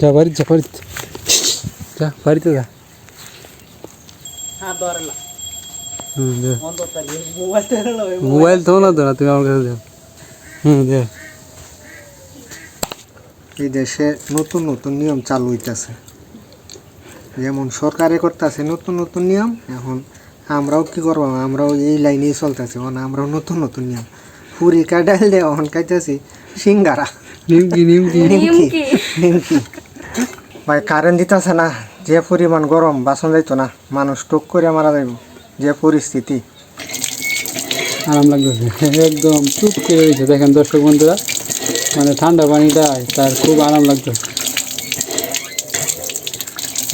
যা বাড়ি যা বাড়ি যা বাড়িতে যা মোবাইল তো না তো না তুমি আমার কাছে দাও হুম দে এই দেশে নতুন নতুন নিয়ম চালু হইতেছে। যেমন সরকারে করতেছে নতুন নতুন নিয়ম এখন আমরাও কি করব? আমরাও এই লাইনেই চলতেছে। মানে আমরাও নতুন নতুন নিয়ম। পুরি কাটাইল দিয়ে এখন খাইতেছি সিঙ্গারা। নিমকি। নিমকি। নিমকি। নিমকি। ভাই কারেন্ট দিতেছে না, যে পরিমাণ গরম বাসন যাইতো না, মানুষ টুক করে মারা যাইব, যে পরিস্থিতি। আরাম লাগতেছে। একদম চুপ করে রয়েছে। দেখেন দর্শক বন্ধুরা মানে ঠান্ডা পানিটা তার খুব আরাম লাগতেছে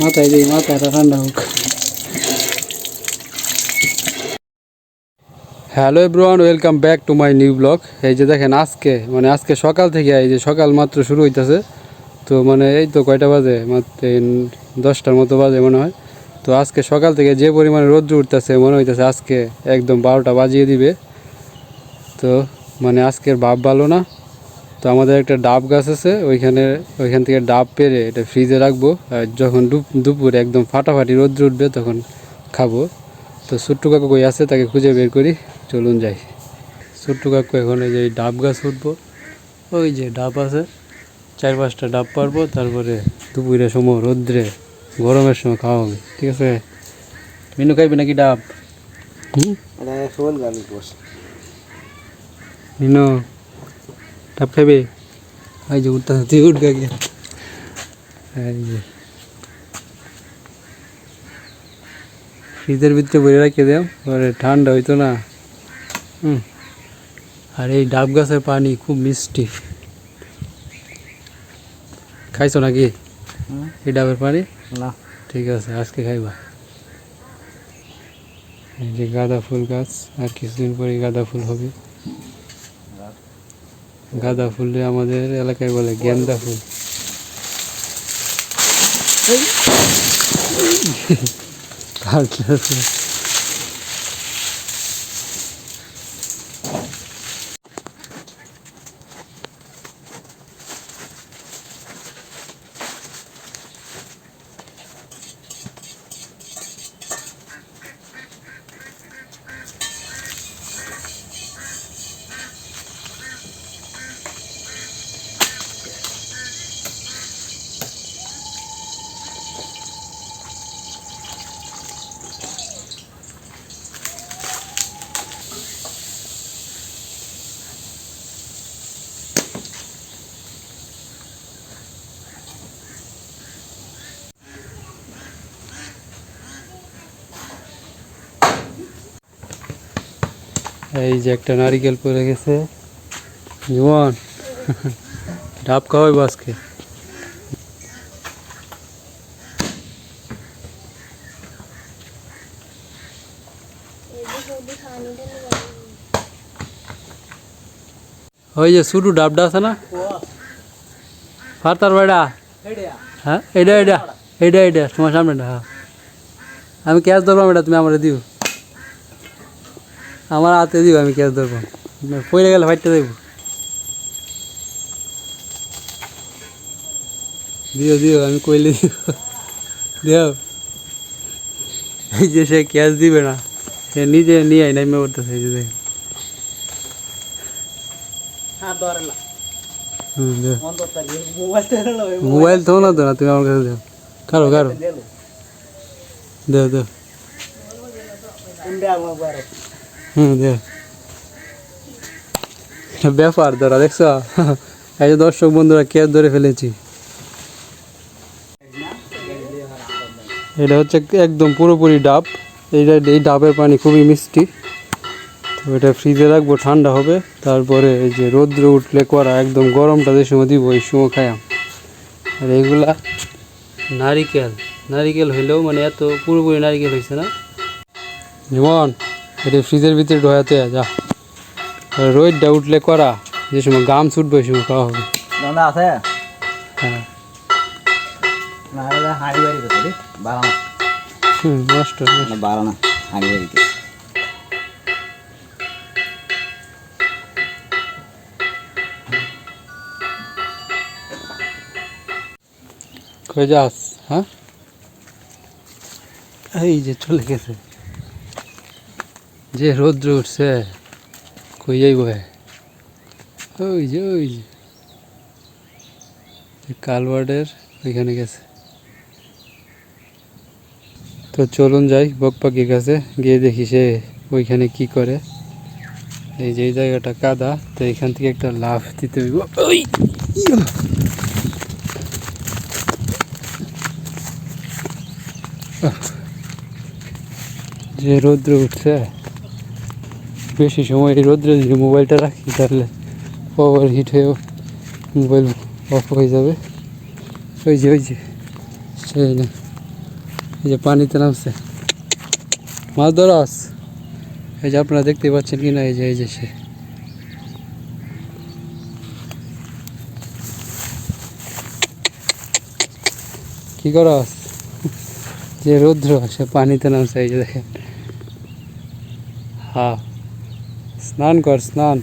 মাথায় দিই, মাথাটা ঠান্ডা হোক। Hello everyone, welcome back to my new blog. এই যে দেখেন আজকে মানে আজকে সকাল থেকে, এই যে সকাল মাত্র শুরু হইতেছে। তো মানে এই তো কয়টা বাজে? দশটার মতো বাজে মনে হয়। তো আজকে সকাল থেকে যে পরিমাণে রোদ্র উঠতেছে, মনে হইতেছে আজকে একদম বারোটা বাজিয়ে দিবে। তো মানে আজকের ভাব ভালো না। তো আমাদের একটা ডাব গাছ আছে, ওইখানে, ওইখান থেকে ডাব পেরে এটা ফ্রিজে রাখব। আর যখন দুপ- দুপুরে একদম ফাটাফাটি রোদ্র উঠবে তখন খাব। তো ছোট্টু কাকু কই আছে, তাকে খুঁজে বের করি। চলুন যাই। ছোট্টু কাকু এখন এই যে ডাব গাছ উঠবো। ওই যে ডাব আছে। চার পাঁচটা ডাব পারব তারপরে দুপুরের সময় রোদ্রে গরমের সময় খাওয়া হবে ঠিক আছে? মিনু খাইবে নাকি ডাব? মিনু ডাব খাইবে? এই যে উঠতে তুই উঠ গিয়ে। এই যে। ফ্রিজের ভিতরে বইরে রাখে দেও পরে ঠান্ডা হইতো না। হুম। আর এই ডাব গাছের পানি খুব মিষ্টি। খাইছো নাকি? এই ডাবের পানি? না। ঠিক আছে আজকে খাইবা। এই যে গাঁদা ফুল গাছ আর কিছুদিন পরে গাঁদা ফুল হবে। গাঁদা ফুলে আমাদের এলাকায় বলে গেন্দা ফুল। এই যে একটা নারিকেল পড়ে গেছে। জীবন ডাব খাওয়াইবো আজকে। ওই যে শুরু ডাবটা আছে না? ফারতার বেড়া। হ্যাঁ এইটা এইটা এইটা এইটা তোমার সামনেটা হ্যাঁ। আমি ক্যাশ ধরবো এটা তুমি আমার দিও। আমার হাতে দিও আমি ক্যাশ ধরবো। পড়ে গেলে ফাইটটা দেবো দিও দিও আমি কইলে দিও দিও। এই যে সে ক্যাশ দিবে না সে নিজে নিয়ে নাইমে করতেছে এই যে দেখ। মোবাইল তো না তো না তুমি আমার কাছে দাও। কারও কারও। দেও দেও। ব্যাপার ধরা দেখছ? এই যে দর্শক বন্ধুরা কে ধরে ফেলেছি। এটা হচ্ছে একদম পুরোপুরি ডাব। এইটা এই ডাবের পানি খুবই মিষ্টি। তো এটা ফ্রিজে রাখব, ঠান্ডা হবে। তারপরে এই যে রৌদ্র উঠলে করা একদম গরমটা যে সময় দিব ওই সময় খায়াম আর এইগুলা নারিকেল। নারিকেল হইলেও মানে এত পুরোপুরি নারিকেল হয়েছে না। যেমন এটা ফ্রিজের ভিতরে ঢোয়াতে যা। রোদটা উঠলে করা যে সময় গাম ছুটবে ওই সময় খাওয়া হবে। দাদা আছে? হ্যাঁ। হুম নষ্ট বাড়ানো হাড়ি বাড়িতে কই যাস হ্যাঁ? এই যে চলে গেছে। যে রৌদ্র উঠছে, কই যাইব ওই যে ওই যে। কালওয়ার্ডের ওইখানে গেছে। তো চলুন যাই বক পাখির কাছে, গিয়ে দেখি সে ওইখানে কি করে। এই যে জায়গাটা কাদা, তো এখান থেকে একটা লাফ দিতে হইব। ওই! যে রৌদ্র উঠছে বেশি সময় রৌদ্রে যদি মোবাইলটা রাখি, তাহলে ওভার হিট হয়ে মোবাইল অফ হয়ে যাবে। ওই যে ওই যে, সেই না, এই যে পানিতে নামছে। মাছ ধরাস এই যে আপনারা দেখতে পাচ্ছেন কি না এই যে এই যে সে। কি করস যে রৌদ্র, সে পানিতে নামছে, এই যে দেখেন। হ্যাঁ স্নান কর, স্নান।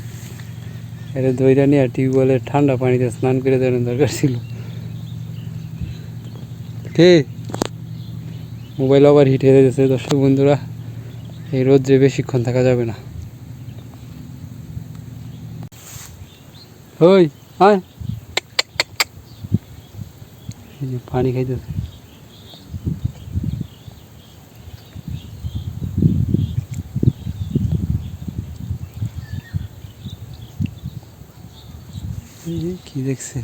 এটা দইটা নিয়ে টিউবওয়েলের ঠান্ডা পানিতে স্নান করে দেওয়ার দরকার ছিল। ঠিক মোবাইল আবার হিট হয়ে গেছে দর্শক বন্ধুরা। এই রোদ্রে বেশিক্ষণ থাকা যাবে না। ওই, আয়। এই যে পানি খাইতেছে এই যে কি দেখছে?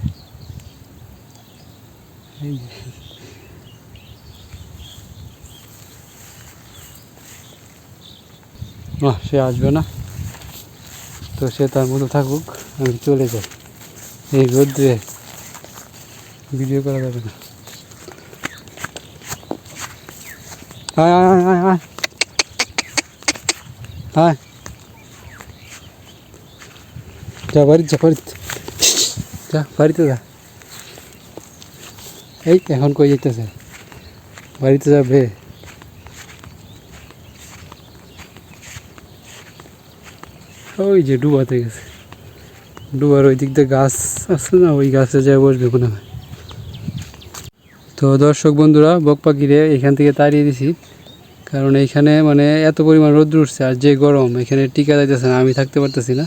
না, সে আসবে না। তো সে তার মতো থাকুক, আমি চলে যাই। এই রোদ্রে ভিডিও করা যাবে না। আয় আয় আয় আয় আয়। যা বাড়িতে যা বাড়িতে যা, বাড়িতে যা। এই এখন কই যেতেছে বাড়িতে যাবে। ওই যে ডুবাতে গেছে। ডুবার ওই দিক দিয়ে গাছ আছে না, ওই গাছে যায় বসবে হয়। তো দর্শক বন্ধুরা বক পাখিরে এখান থেকে তাড়িয়ে দিছি। কারণ এইখানে মানে এত পরিমাণ রোদ্র উঠছে আর যে গরম, এখানে টিকা যাইতেছে না, আমি থাকতে পারতেছি না।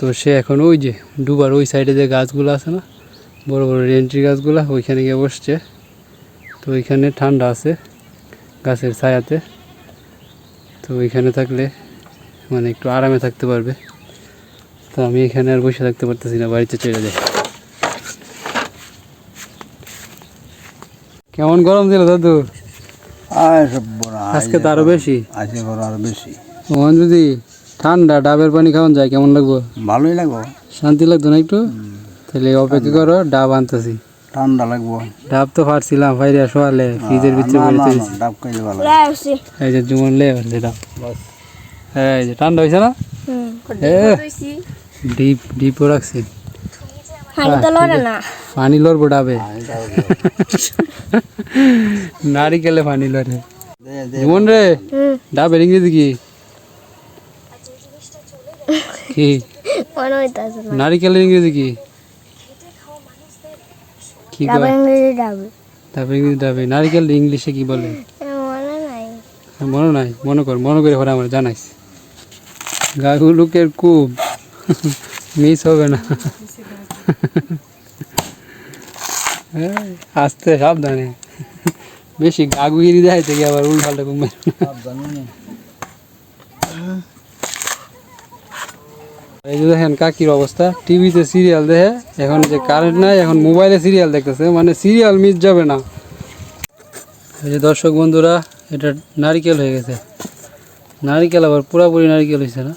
তো সে এখন ওই যে ডুবার ওই সাইডে যে গাছগুলো আছে না বড় বড় রেন্ট্রি গাছগুলো ওইখানে গিয়ে বসছে। তো ওইখানে ঠান্ডা আছে গাছের ছায়াতে। তো ওইখানে থাকলে মানে একটু আরামে থাকতে পারবে। তো আমি এখানে আর বসে থাকতে পারতেছি না বাড়িতে চলে যাই। কেমন গরম দিল দাদু? আজকে তো আরও বেশি। আজকে আরও বেশি। মোহন যদি ঠান্ডা ডাবের পানি খাওয়ান যায় কেমন লাগবো? ভালোই লাগবো। শান্তি লাগতো না একটু? তাহলে অপেক্ষা করো ডাব আনতেছি। ঠান্ডা লাগবো। ডাব তো ফাইরিয়া শোয়ালে ফ্রিজের ভিতরে দিয়েছি ডাব খাইলে ভালো। এই যে জুমন লে ডাব। এই যে ঠান্ডা হয়েছে না? এ ডিপ ডিপও রাখছি। পানি লড়বো ডাবে। নারিকেলে পানি লড়ে। জুমন রে ডাবের ইংরেজি কি? কি? মনে হইতাছে না। নারিকেলের ইংরেজি কি? কি ডাবে কয় ইংরেজি ডাবে। তারপরে ইংরেজি ডাবে। নারিকেল ইংলিশে কি বলে? মনে নাই। মনে নাই। মনে কর মনে করে পরে আমার জানাইস। লোকের খুব মিস হবে না। আস্তে সাবধানে। বেশি গাগুগিরি দেয় থেকে আবার উল্টালটা ঘুমে এই যে দেখেন কাকির অবস্থা। টিভিতে সিরিয়াল দেখে এখন যে কারেন্ট নাই এখন মোবাইলে সিরিয়াল দেখতেছে। মানে সিরিয়াল মিস যাবে না। এই যে দর্শক বন্ধুরা এটা নারিকেল হয়ে গেছে। নারিকেল আবার পুরাপুরি নারিকেল হয়েছে না?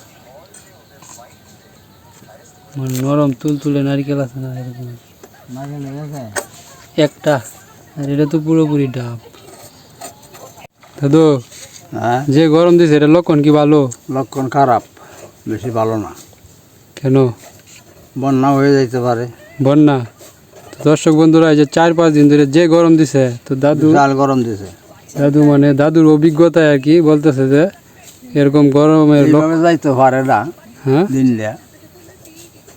মানে নরম তুল তুলে নারিকেল আছে না এরকম? একটা। আর এটা তো পুরোপুরি ডাব। দাদু হ্যাঁ? যে গরম দিছে এটা লক্ষণ কি ভালো? লক্ষণ খারাপ বেশি ভালো না। কেন? বন্যা হয়ে যাইতে পারে। বন্যা? দর্শক বন্ধুরা এই যে চার পাঁচ দিন ধরে যে গরম দিছে তো দাদু বিশাল গরম দিছে। দাদু মানে দাদুর অভিজ্ঞতায় আর কি বলতেছে যে এরকম গরমের এইভাবে যাইতে পারে না। হ্যাঁ? দিনলে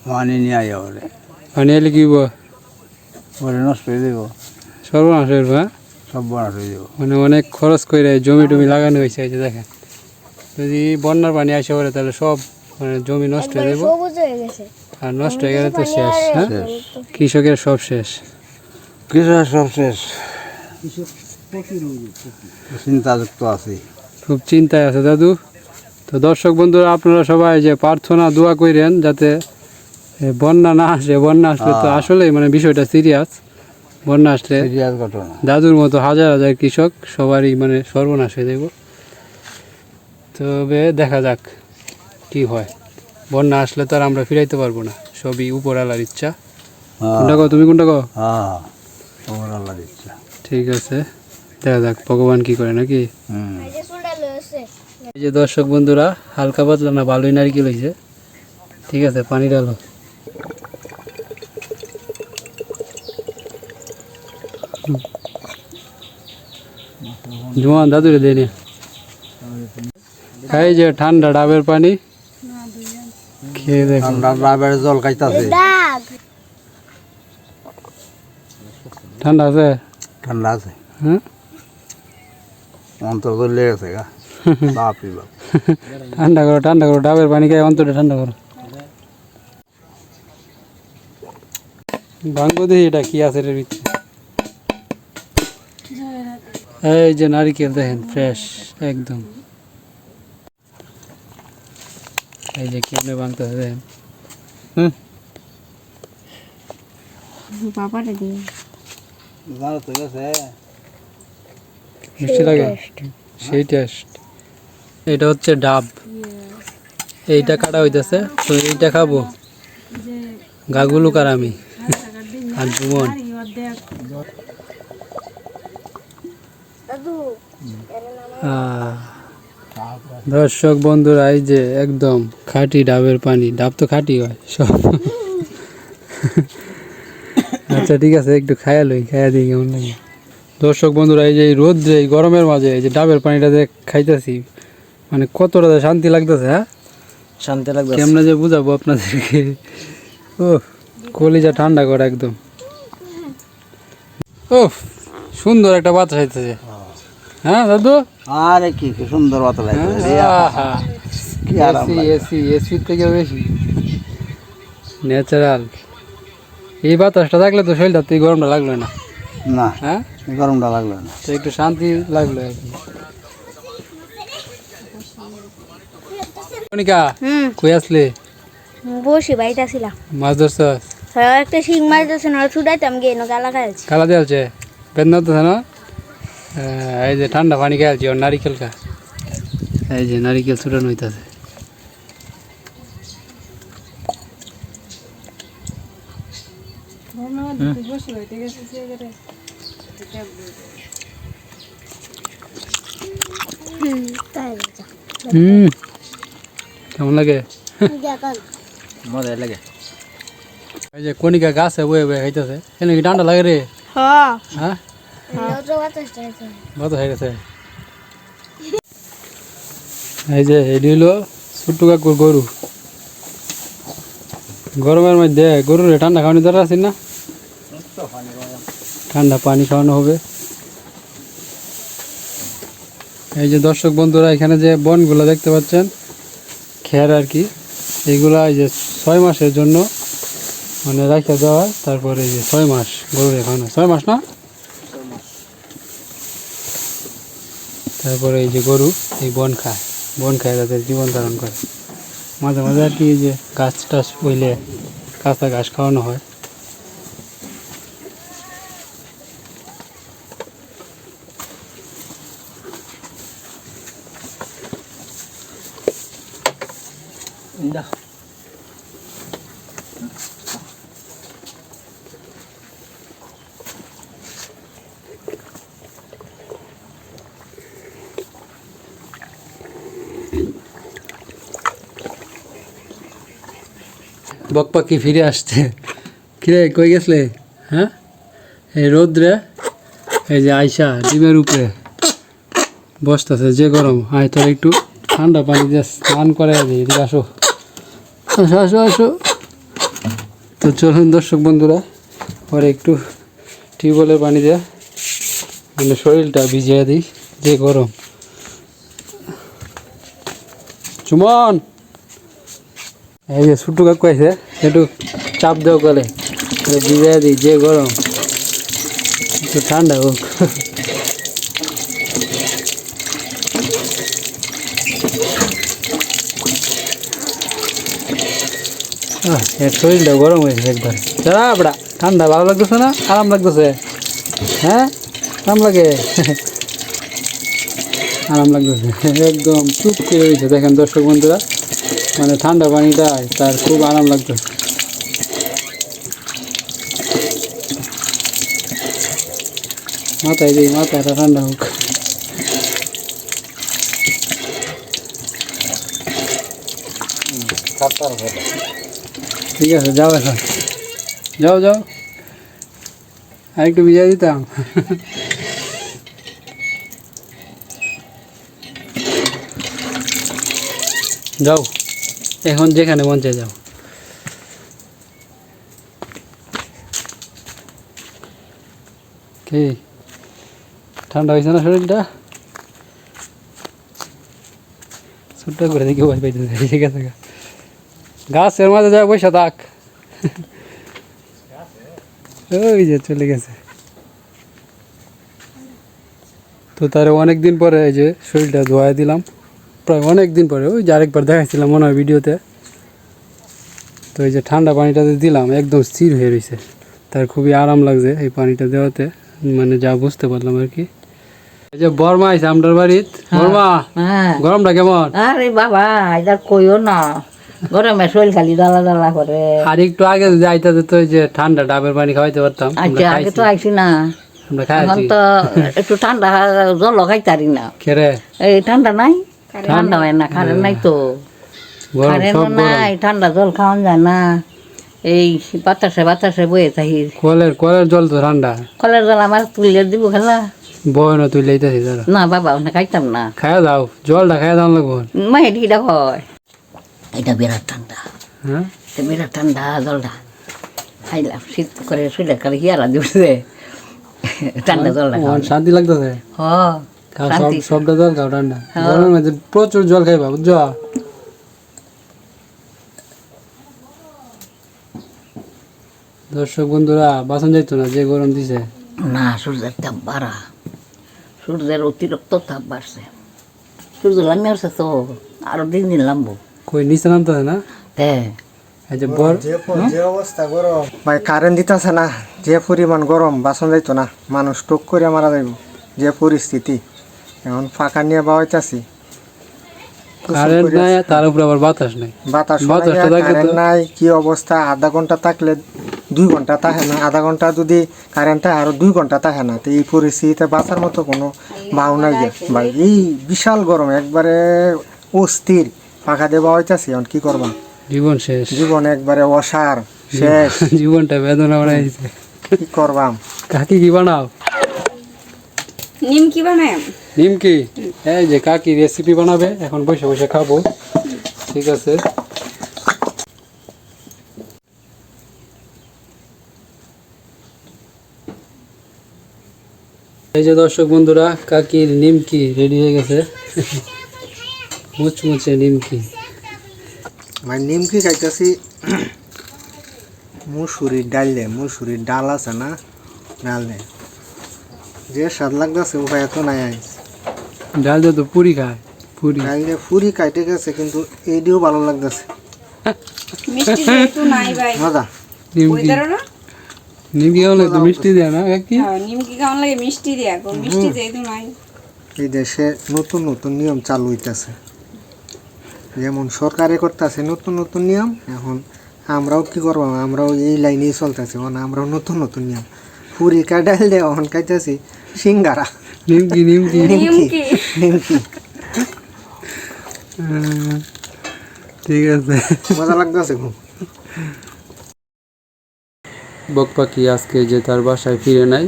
পানি নিয়ে আইয়া ওরে। পানি এলে কি হইব? ওরে নষ্ট করে দেব সর্বনাশ হয়ে হ্যাঁ? সব বড় হয়ে যাব মানে অনেক খরচ করে জমি টমি লাগানো হয়েছে এই যে দেখেন। যদি বন্যার পানি আসে পড়ে তাহলে সব জমি নষ্ট হয়ে যাব। আর নষ্ট হয়ে গেলে তো শেষ হ্যাঁ? কৃষকের সব শেষ। কিছু সব শেষ। চিন্তাযুক্ত আছে খুব চিন্তায় আছে দাদু। তো দর্শক বন্ধুরা আপনারা সবাই যে প্রার্থনা দোয়া করেন যাতে বন্যা না আসে। বন্যা আসলে তো আসলেই মানে বিষয়টা সিরিয়াস। বন্যা আসলে দাদুর মতো হাজার হাজার কৃষক সবারই মানে সর্বনাশ হয়ে যাব তবে দেখা যাক। কি হয়? বন্যা আসলে তো আর আমরা ফিরাইতে পারব না। সবই উপরওয়ালার ইচ্ছা। কোনটা কো তুমি কোনটা কো হ্যাঁ তোমার আল্লাহর ইচ্ছা। ঠিক আছে। দেখা যাক ভগবান কি করে নাকি? হুম। এই যে চুলটা লয়েছে এই যে দর্শক বন্ধুরা হালকা পাতলা না ভালোই নারকেল হয়েছে ঠিক আছে পানি ডালো। জোয়ান দাদুরে দেয়। এই যে ঠান্ডা ডাবের পানি। খেয়ে দেখো ঠান্ডা ডাবের জল খাইতাছে। দাগ। ঠান্ডা আছে? ঠান্ডা আছে। হ্যাঁ? অন্তর তো লেগেছে গা। বাপি বাপ। ঠান্ডা করো ঠান্ডা করো ডাবের পানি খাই অন্তরে ঠান্ডা করো। ভাঙ্গো দেখি এটা কি আছে এর ভিতরে। এই যে নারিকেল দেখেন ফ্রেশ একদম। এই যে কেমনে ভাঙতেছে দেখেন বাবারে দিয়ে জানো তো গেছে মিষ্টি লাগে? সেই টেস্ট এটা হচ্ছে ডাব। এইটা কাটা হইতেছে তো এইটা খাব। গাগুলু কার আমি আর জুমন। আহ, দর্শক বন্ধুরা এই যে একদম খাঁটি ডাবের পানি। ডাব তো খাঁটি হয় সব। আচ্ছা ঠিক আছে একটু খায়া লই খায়া দিই কেমন লাগে? দর্শক বন্ধুরা এই যে এই রোদ্রে এই গরমের মাঝে এই যে ডাবের পানিটা যে খাইতেছি মানে কতটা শান্তি লাগতেছে হ্যাঁ? শান্তি লাগবে কেমনে যে বুঝাবো আপনাদেরকে? ও কলিজা ঠান্ডা করে একদম। ও সুন্দর একটা বাতাস আইতেছে। হ্যাঁ দাদু? আরে কি কি সুন্দর বাতা লাগছে আহা কি আরাম এসি এসি থেকে বেশি। ন্যাচারাল এই বাতাসটা থাকলে তো শরীরটা তুই গরমটা লাগল না। না হ্যাঁ? গরমটা লাগল না। তো একটু শান্তি লাগল আর কি। কই আসলে? বসি বাড়িতে ছিলাম মাছ ধরছস হ্যাঁ একটা শিং মাছ দিয়েছে না ছুটাইতাম গিয়ে নো গালা খাইছি কালা দিয়েছে বেদনা তো না? এই যে ঠান্ডা পানি খেয়েছি ওর নারিকেল খা। এই যে নারিকেল ছুটানো হইতাছে। হুম। কেমন লাগে? মজা লাগে। এই যে কণিকা গাছে বয়ে বয়ে খাইতেছে। এনে কি ঠান্ডা লাগে রে? হ্যাঁ। হ্যাঁ? এই যে, এটি হলো গরু। গরমের মধ্যে গরুর ঠান্ডা খাওয়ানি দরকার আছে না? ঠান্ডা পানি খাওয়ানো হবে। এই যে দর্শক বন্ধুরা, এখানে যে বনগুলো দেখতে পাচ্ছেন, খের আর কি এইগুলা এই যে ছয় মাসের জন্য মানে রাখা হয়, তারপরে এই যে ছয় মাস গরুর এখানে ছয় মাস না? তারপরে এই যে গরু, এই বন খায় বন খায় তাদের জীবন ধারণ করে। মাঝে মাঝে আর কি যে গাছ টাছ পইলে কাঁচা ঘাস খাওয়ানো হয়। বক পাখি ফিরে আসছে। কিরে, কই গেছলে? হ্যাঁ? এই রোদ্রে? এই যে আইসা ডিমের উপরে। বসতেছে যে গরম। আয় তোর একটু ঠান্ডা পানি দিয়ে স্নান করে এদিকে আসো। আসো আসো আসো। তো চলুন দর্শক বন্ধুরা, পরে একটু টিউবওয়েলের পানি দিয়ে মানে শরীরটা ভিজিয়ে দিই, যে গরম। চুমন! এই যে ছোট্ট কাকু আছে একটু চাপ দেও গলে। ভিজিয়ে দিই, যে গরম। একটু ঠান্ডা হোক। শরীরটা গরম হয়েছে একবার। চলা আপড়া ঠান্ডা ভালো লাগতেছে না? আরাম লাগতেছে? হ্যাঁ? আরাম লাগে? আরাম লাগতেছে। একদম চুপ করে রয়েছে, দেখেন দর্শক বন্ধুরা। মানে ঠান্ডা পানিটা তার খুব আরাম লাগতেছে মাথায় দিই, মাথাটা ঠান্ডা হোক। ঠিক আছে, যাও এখন। যাও যাও। আর একটু ভিজাই দিতাম। যাও। এখন যেখানে চায় যাও। কি? ঠান্ডা হয়েছে না শরীরটা? ছোট্ট করে দেখি ভয় পাইতেছে ঠিক আছে গাছের মাঝে যা বসে থাক। ওই যে চলে গেছে। তো তার অনেকদিন পরে এই যে শরীরটা ধোয়া দিলাম। প্রায় অনেক দিন পরে ওই যে আরেকবার দেখাচ্ছিলাম মনে হয় ভিডিওতে। তো এই যে ঠান্ডা পানিটাতে দিলাম একদম স্থির হয়ে রয়েছে তার খুবই আরাম লাগছে এই পানিটা দেওয়াতে। মানে যা বুঝতে পারলাম আর কি। এই যে বর্মা আছে আমটার বাড়িত। বর্মা হ্যাঁ। গরমটা কেমন? আরে বাবা এটা কইও না। গরমে শরীর খালি দালা দালা করে। আর একটু আগে যদি আইতাতে তো যে ঠান্ডা ডাবের পানি খাওয়াইতে পারতাম। আচ্ছা আগে তো আইসি না। আমরা এখন তো একটু ঠান্ডা জল খাইতারি না। খেরে এই ঠান্ডা নাই? ঠান্ডা হয় না কারেন্ট নাই তো। গরম কারেন্ট নাই ঠান্ডা জল খাওয়ান যায় না। এই বাতাসে বাতাসে বয়ে থাকি। কলের কলের জল তো ঠান্ডা। কলের জল আমার তুলে দিব খেলা। বয় না তুই লইতেছি তারা না বাবা ওখানে খাইতাম না। খাইয়া দাও জলটা খাইয়া দাও লাগবো। মাই এটা হয় এটা বিরাট ঠান্ডা। হ্যাঁ? এটা বিরাট ঠান্ডা জলটা। খাইলাম শীত করে শুলে করে হিয়ারা দিবছে ঠান্ডা জলটা শান্তি লাগতেছে? হ। খাও সব শান্তি সবটা জল খাও ঠান্ডা হ্যাঁ। গরমের মধ্যে প্রচুর জল খাইবা বুঝছ? দর্শক বন্ধুরা বাসন যাইতো না যে গরম দিছে? না সূর্যের তাপ বাড়া। সূর্যের অতিরিক্ত তাপ বাড়ছে। সূর্য লামি আসছে তো আরও দিন দিন লামবো কই নিচে নামতেছে না? হ্যাঁ এই যে বর যে অবস্থা গরম। ভাই কারেন্ট দিতেছে না যে পরিমাণ গরম বাসন যাইতো না মানুষ টুক করে মারা যাইব যে পরিস্থিতি। এখন ফাঁকা নিয়ে বাবাইতাছি কারেন্ট নাই তার উপরে আবার বাতাস নাই। বাতাস কারেন্ট নাই কি অবস্থা? আধা ঘণ্টা থাকলে দুই ঘণ্টা থাকে না। আধা ঘণ্টা যদি কারেন্ট থাকে আরও দুই ঘণ্টা থাকে না। তো এই পরিস্থিতিতে বাঁচার মতো কোনো ভাও নাই ভাই এই বিশাল গরম একবারে অস্থির। ফাঁকা দিয়ে বাবাইতাছি এখন কি করবা? জীবন শেষ। জীবন একবারে অসার শেষ। জীবনটা বেদনা বানাই দিছে। কি করবাম? কাকি কি বানাও? নিমকি বানায়? নিমকি এই যে কাকি রেসিপি বানাবে, এখন বসে বসে খাব। ঠিক আছে। এই যে দর্শক বন্ধুরা, কাকির নিমকি রেডি হয়ে গেছে। মুচমুচে নিমকি। মানে নিমকি খাইতেছি, মুসুরির ডাল দে মুসুরির ডাল আছে না, ডাল দে যে স্বাদ লাগতেছে, উপায় এত নাই আইস। ডাল দিয়ে তো পুরি খায় পুরি। ডাল দিয়ে ফুরি কাইটে গেছে কিন্তু এইটিও ভালো লাগতেছে। মিষ্টি একটু নাই ভাই। মজা নিমকি। নিমকি হলে তো মিষ্টি দেয় না কাকি হ্যাঁ নিমকি কেমন লাগে মিষ্টি দিয়া মিষ্টি যেহেতু নাই। এই দেশে নতুন নতুন নিয়ম চালু হইতেছে। যেমন সরকারে করতেছে নতুন নতুন নিয়ম এখন আমরাও কি করব? আমরাও এই লাইনেই চলতেছি মানে আমরাও নতুন নতুন নিয়ম। ফুরি কাটাইল দে এখন খাইতেছি সিঙ্গারা। নিমকি নিমকি নিমকি নিমকি ঠিক আছে. মজা লাগতেছে খুব। বক পাখি আজকে যে তার বাসায় ফিরে নাই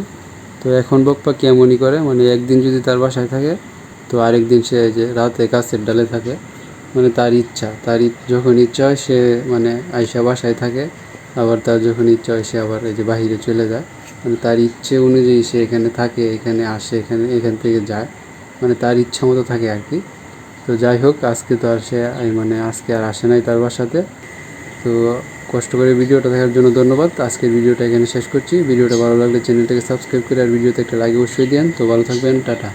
তো এখন বক পাখি এমনই করে মানে একদিন যদি তার বাসায় থাকে তো আরেক দিন সে যে রাতে গাছের ডালে থাকে মানে তার ইচ্ছা তার ই- যখন ইচ্ছা হয় সে মানে আইসা বাসায় থাকে আবার তার যখন ইচ্ছা হয় সে আবার এই যে বাহিরে চলে যায়। মানে তার ইচ্ছে অনুযায়ী সে এখানে থাকে, এখানে আসে, এখানে, এখান থেকে যায়। মানে তার ইচ্ছা মতো থাকে আর কি। তো যাই হোক, আজকে তো আর সে মানে আজকে আর আসে নাই তার বাসাতে। তো কষ্ট করে ভিডিওটা দেখার জন্য ধন্যবাদ। আজকের ভিডিওটা এখানে শেষ করছি। ভিডিওটা ভালো লাগলে চ্যানেলটাকে সাবস্ক্রাইব করে আর ভিডিওতে একটা লাইক অবশ্যই দেন তো ভালো থাকবেন, টাটা।